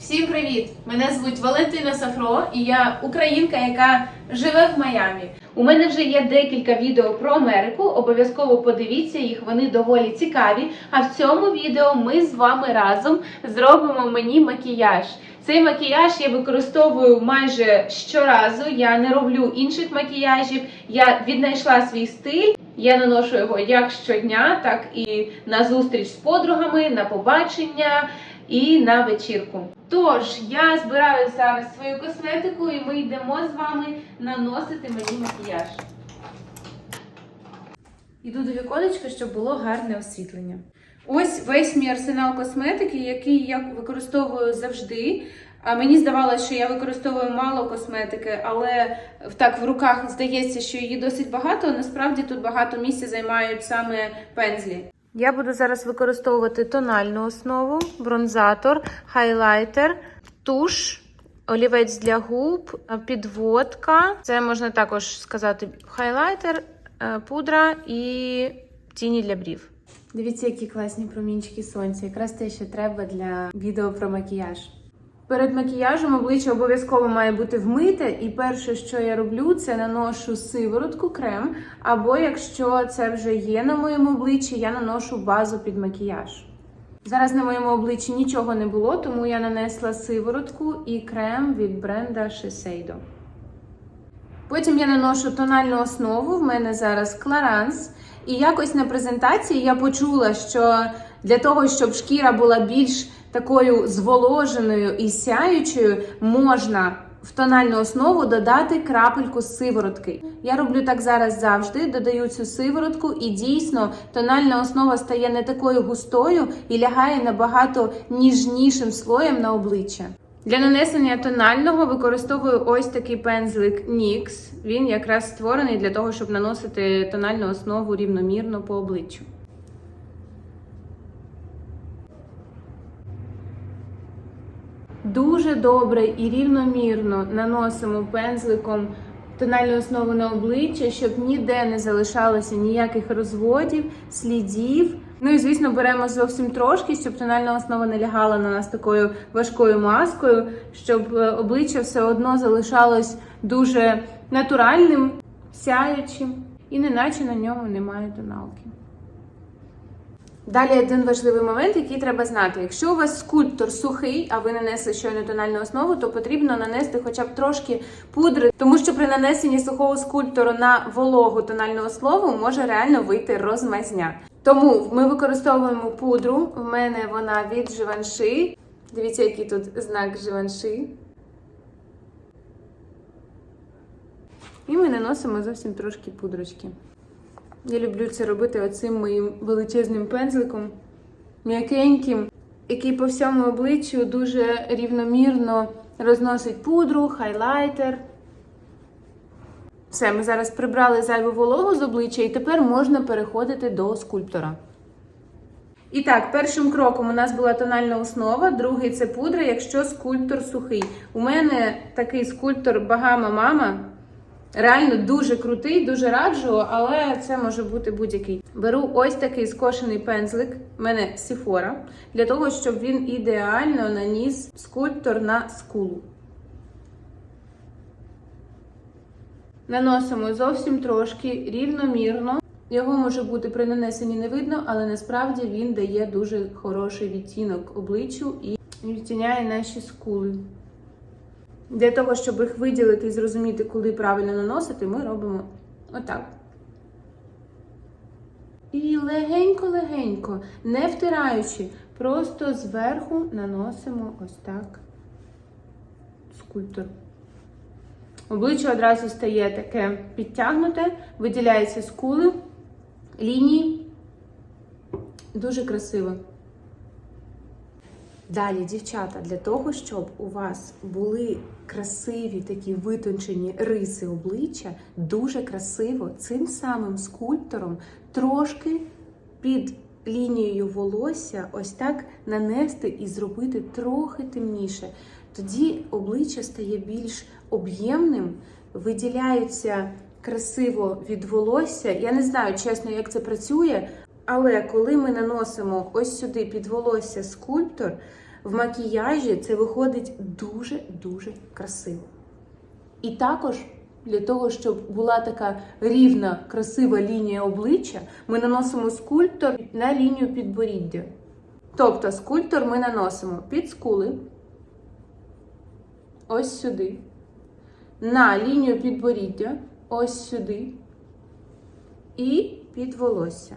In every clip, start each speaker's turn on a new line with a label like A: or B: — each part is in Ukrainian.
A: Всім привіт! Мене звуть Валентина Сафро, і я українка, яка живе в Майамі. У мене вже є декілька відео про Америку. Обов'язково подивіться їх, вони доволі цікаві. А в цьому відео ми з вами разом зробимо мені макіяж. Цей макіяж я використовую майже щоразу. Я не роблю інших макіяжів. Я віднайшла свій стиль. Я наношу його як щодня, так і на зустріч з подругами, на побачення і на вечірку. Тож я збираю зараз свою косметику, і ми йдемо з вами наносити мені макіяж. Іду до віконечка, щоб було гарне освітлення. Ось весь мій арсенал косметики, який я використовую завжди. А мені здавалося, що я використовую мало косметики, але так в руках здається, що її досить багато. Насправді тут багато місця займають саме пензлі. Я буду зараз використовувати тональну основу, бронзатор, хайлайтер, туш, олівець для губ, підводка. Це можна також сказати хайлайтер, е, пудра і тіні для брів. Дивіться, які класні промінчики сонця. Якраз те, що треба для відео про макіяж. Перед макіяжем обличчя обов'язково має бути вмите, і перше, що я роблю, це наношу сиворотку крем. Або якщо це вже є на моєму обличчі, я наношу базу під макіяж. Зараз на моєму обличчі нічого не було, тому я нанесла сиворотку і крем від бренда Shiseido. Потім я наношу тональну основу. В мене зараз Clarins. І якось на презентації я почула, що для того, щоб шкіра була більш такою зволоженою і сяючою, можна в тональну основу додати крапельку сиворотки. Я роблю так зараз завжди, додаю цю сиворотку, і дійсно тональна основа стає не такою густою і лягає набагато ніжнішим слоєм на обличчя. Для нанесення тонального використовую ось такий пензлик NYX. Він якраз створений для того, щоб наносити тональну основу рівномірно по обличчю. Дуже добре і рівномірно наносимо пензликом тональну основу на обличчя, щоб ніде не залишалося ніяких розводів, слідів. Ну і звісно, беремо зовсім трошки, щоб тональна основа не лягала на нас такою важкою маскою, щоб е, обличчя все одно залишалось дуже натуральним, сяючим, і неначе на ньому немає тоналки. Далі один важливий момент, який треба знати. Якщо у вас скульптор сухий, а ви нанесли щойно тональну основу, то потрібно нанести хоча б трошки пудри, тому що при нанесенні сухого скульптору на вологу тональну основу може реально вийти розмазня. Тому ми використовуємо пудру. В мене вона від Givenchy. Дивіться, який тут знак Givenchy. І ми наносимо зовсім трошки пудрочки. Я люблю це робити оцим моїм величезним пензликом, м'якеньким, який по всьому обличчю дуже рівномірно розносить пудру, хайлайтер. Все, ми зараз прибрали зайву вологу з обличчя, і тепер можна переходити до скульптора. І так, першим кроком у нас була тональна основа, другий це пудра, якщо скульптор сухий. У мене такий скульптор Багама Мама. Реально дуже крутий, дуже раджу, але це може бути будь-який. Беру ось такий скошений пензлик, в мене Сіфора, для того, щоб він ідеально наніс скульптор на скулу. Наносимо зовсім трошки рівномірно. Його може бути при нанесенні не видно, але насправді він дає дуже хороший відтінок обличчю і відтіняє наші скули. Для того, щоб їх виділити і зрозуміти, куди правильно наносити, ми робимо отак. І легенько-легенько, не втираючи, просто зверху наносимо ось так скульптор. Обличчя одразу стає таке підтягнуте, виділяються скули, лінії. Дуже красиво. Далі, дівчата, для того, щоб у вас були красиві такі витончені риси обличчя, дуже красиво цим самим скульптором трошки під лінією волосся ось так нанести і зробити трохи темніше. Тоді обличчя стає більш об'ємним, виділяються красиво від волосся. Я не знаю, чесно, як це працює, але коли ми наносимо ось сюди під волосся скульптор, в макіяжі це виходить дуже-дуже красиво. І також для того, щоб була така рівна, красива лінія обличчя, ми наносимо скульптор на лінію підборіддя. Тобто скульптор ми наносимо під скули, ось сюди, на лінію підборіддя, ось сюди, і під волосся.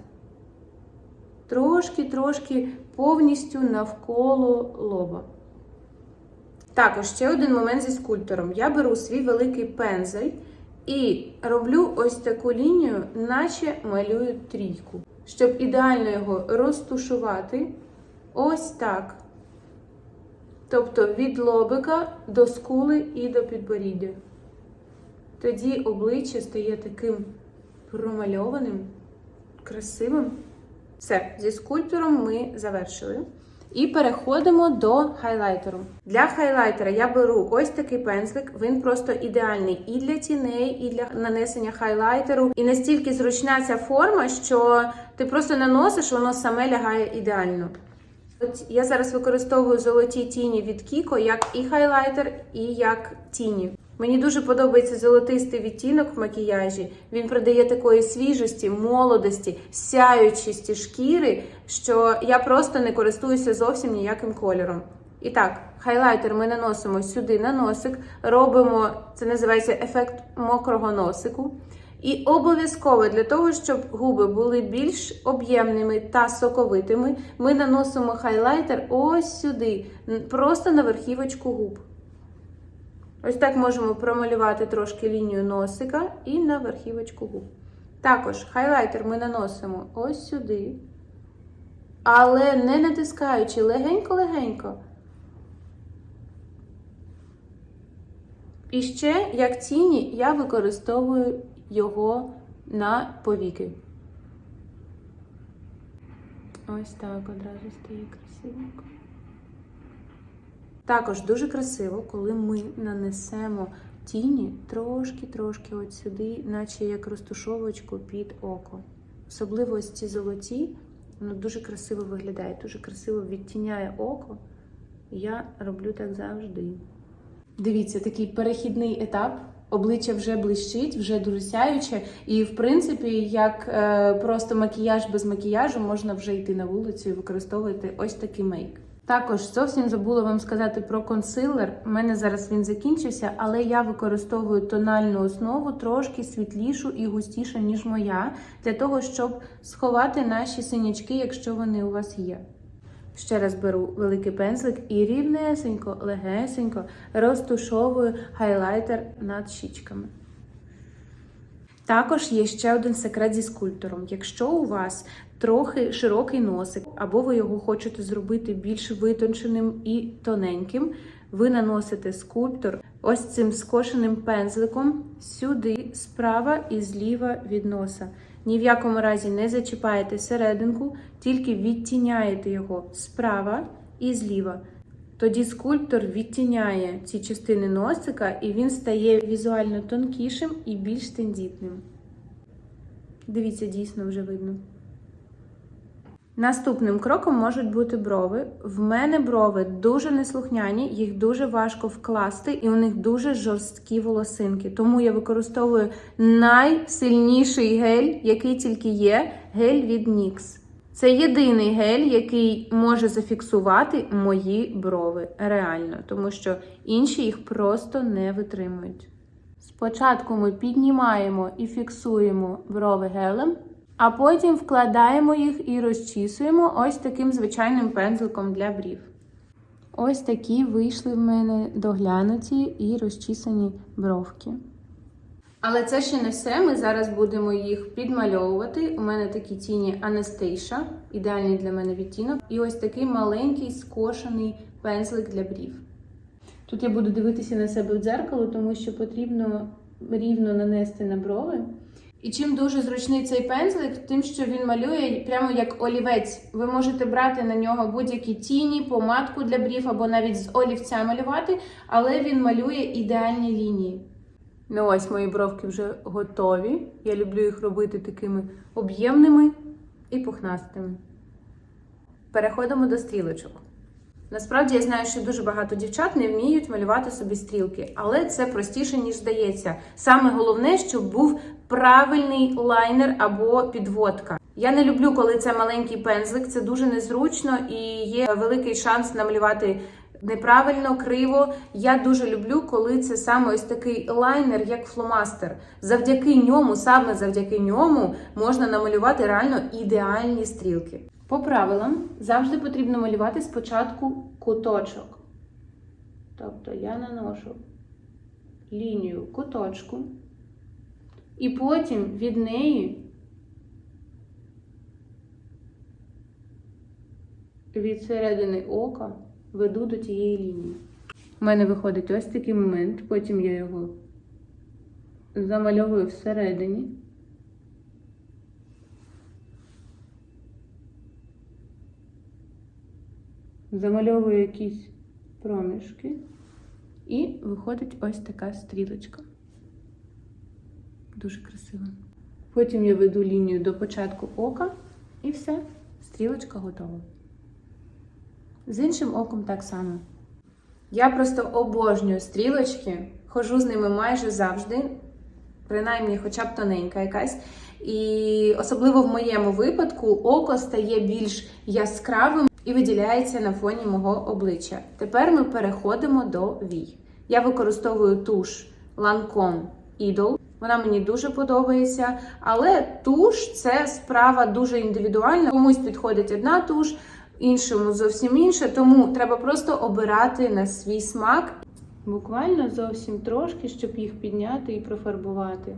A: Трошки-трошки повністю навколо лоба. Також ще один момент зі скульптором. Я беру свій великий пензель і роблю ось таку лінію, наче малюю трійку. Щоб ідеально його розтушувати, ось так. Тобто від лобика до скули і до підборіддя. Тоді обличчя стає таким промальованим, красивим. Все, зі скульптором ми завершили. І переходимо до хайлайтеру. Для хайлайтера я беру ось такий пензлик. Він просто ідеальний і для тіней, і для нанесення хайлайтеру. І настільки зручна ця форма, що ти просто наносиш, воно саме лягає ідеально. От я зараз використовую золоті тіні від Kiko як і хайлайтер, і як тіні. Мені дуже подобається золотистий відтінок в макіяжі. Він придає такої свіжості, молодості, сяючості шкіри, що я просто не користуюся зовсім ніяким кольором. І так, хайлайтер ми наносимо сюди на носик, робимо це називається ефект мокрого носику. І обов'язково для того, щоб губи були більш об'ємними та соковитими, ми наносимо хайлайтер ось сюди, просто на верхівочку губ. Ось так можемо промалювати трошки лінію носика і на верхівочку губ. Також хайлайтер ми наносимо ось сюди, але не натискаючи легенько-легенько. І ще, як тіні, я використовую його на повіки. Ось так одразу стає красивенько. Також дуже красиво, коли ми нанесемо тіні трошки-трошки от сюди, наче як розтушовочку під око. Особливо ось ці золоті, воно дуже красиво виглядає, дуже красиво відтіняє око. Я роблю так завжди. Дивіться, такий перехідний етап. Обличчя вже блищить, вже дуже сяюче. І, в принципі, як е, просто макіяж без макіяжу, можна вже йти на вулицю і використовувати ось такий мейк. Також зовсім забула вам сказати про консилер. У мене зараз він закінчився, але я використовую тональну основу трошки світлішу і густішу, ніж моя, для того, щоб сховати наші синячки, якщо вони у вас є. Ще раз беру великий пензлик і рівнесенько, легесенько розтушовую хайлайтер над щічками. Також є ще один секрет зі скульптором. Якщо у вас трохи широкий носик, або ви його хочете зробити більш витонченим і тоненьким, ви наносите скульптор ось цим скошеним пензликом сюди, справа і зліва від носа. Ні в якому разі не зачіпаєте серединку, тільки відтіняєте його справа і зліва. Тоді скульптор відтіняє ці частини носика, і він стає візуально тонкішим і більш тендітним. Дивіться, дійсно вже видно. Наступним кроком можуть бути брови. В мене брови дуже неслухняні, їх дуже важко вкласти, і у них дуже жорсткі волосинки. Тому я використовую найсильніший гель, який тільки є гель від NYX. Це єдиний гель, який може зафіксувати мої брови. Реально, тому що інші їх просто не витримують. Спочатку ми піднімаємо і фіксуємо брови гелем, а потім вкладаємо їх і розчісуємо ось таким звичайним пензликом для брів. Ось такі вийшли в мене доглянуті і розчісані бровки. Але це ще не все. Ми зараз будемо їх підмальовувати. У мене такі тіні Анастейша, ідеальний для мене відтінок. І ось такий маленький скошений пензлик для брів. Тут я буду дивитися на себе в дзеркало, тому що потрібно рівно нанести на брови. І чим дуже зручний цей пензлик, тим, що він малює прямо як олівець. Ви можете брати на нього будь-які тіні, помадку для брів або навіть з олівця малювати, але він малює ідеальні лінії. Ну ось мої бровки вже готові. Я люблю їх робити такими об'ємними і пухнастими. Переходимо до стрілочок. Насправді я знаю, що дуже багато дівчат не вміють малювати собі стрілки, але це простіше, ніж здається. Саме головне, щоб був правильний лайнер або підводка. Я не люблю, коли це маленький пензлик, це дуже незручно і є великий шанс намалювати неправильно, криво. Я дуже люблю, коли це саме ось такий лайнер, як фломастер. Завдяки ньому, саме завдяки ньому, можна намалювати реально ідеальні стрілки. По правилам завжди потрібно малювати спочатку куточок. Тобто я наношу лінію куточку, і потім від неї від середини ока веду до тієї лінії. У мене виходить ось такий момент, потім я його замальовую всередині. Замальовую якісь проміжки, і виходить ось така стрілочка. Дуже красиво. Потім я веду лінію до початку ока, і все, стрілочка готова. З іншим оком так само. Я просто обожнюю стрілочки, хожу з ними майже завжди, принаймні, хоча б тоненька якась. І особливо в моєму випадку око стає більш яскравим і виділяється на фоні мого обличчя. Тепер ми переходимо до вій. Я використовую туш Lancome Idol. Вона мені дуже подобається, але туш це справа дуже індивідуальна. Комусь підходить одна туш, іншому зовсім інша, тому треба просто обирати на свій смак. Буквально зовсім трошки, щоб їх підняти і профарбувати.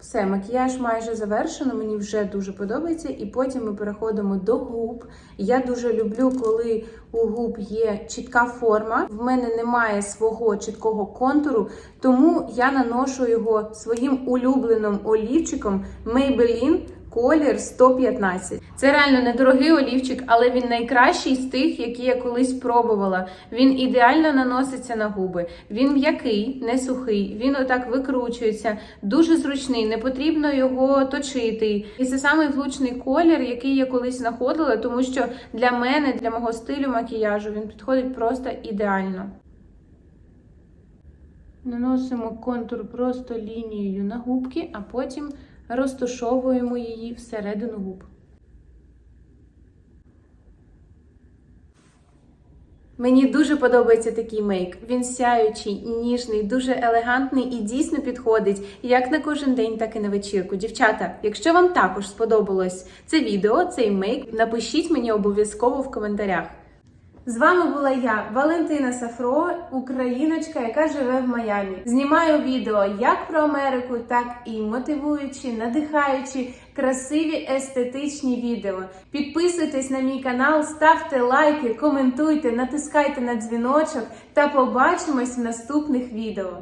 A: Все, макіяж майже завершено, мені вже дуже подобається. І потім ми переходимо до губ. Я дуже люблю, коли у губ є чітка форма. В мене немає свого чіткого контуру, тому я наношу його своїм улюбленим олівчиком Maybelline колір 115. Це реально недорогий олівчик, але він найкращий з тих, які я колись пробувала. Він ідеально наноситься на губи. Він м'який, не сухий. Він отак викручується, дуже зручний, не потрібно його точити. І це самий влучний колір, який я колись знаходила, тому що для мене, для мого стилю макіяжу, він підходить просто ідеально. Наносимо контур просто лінією на губки, а потім розташовуємо її всередину губ. Мені дуже подобається такий мейк. Він сяючий, ніжний, дуже елегантний і дійсно підходить як на кожен день, так і на вечірку. Дівчата, якщо вам також сподобалось це відео, цей мейк, напишіть мені обов'язково в коментарях. З вами була я, Валентина Сафро, україночка, яка живе в Майамі. Знімаю відео як про Америку, так і мотивуючі, надихаючі, красиві естетичні відео. Підписуйтесь на мій канал, ставте лайки, коментуйте, натискайте на дзвіночок та побачимось в наступних відео.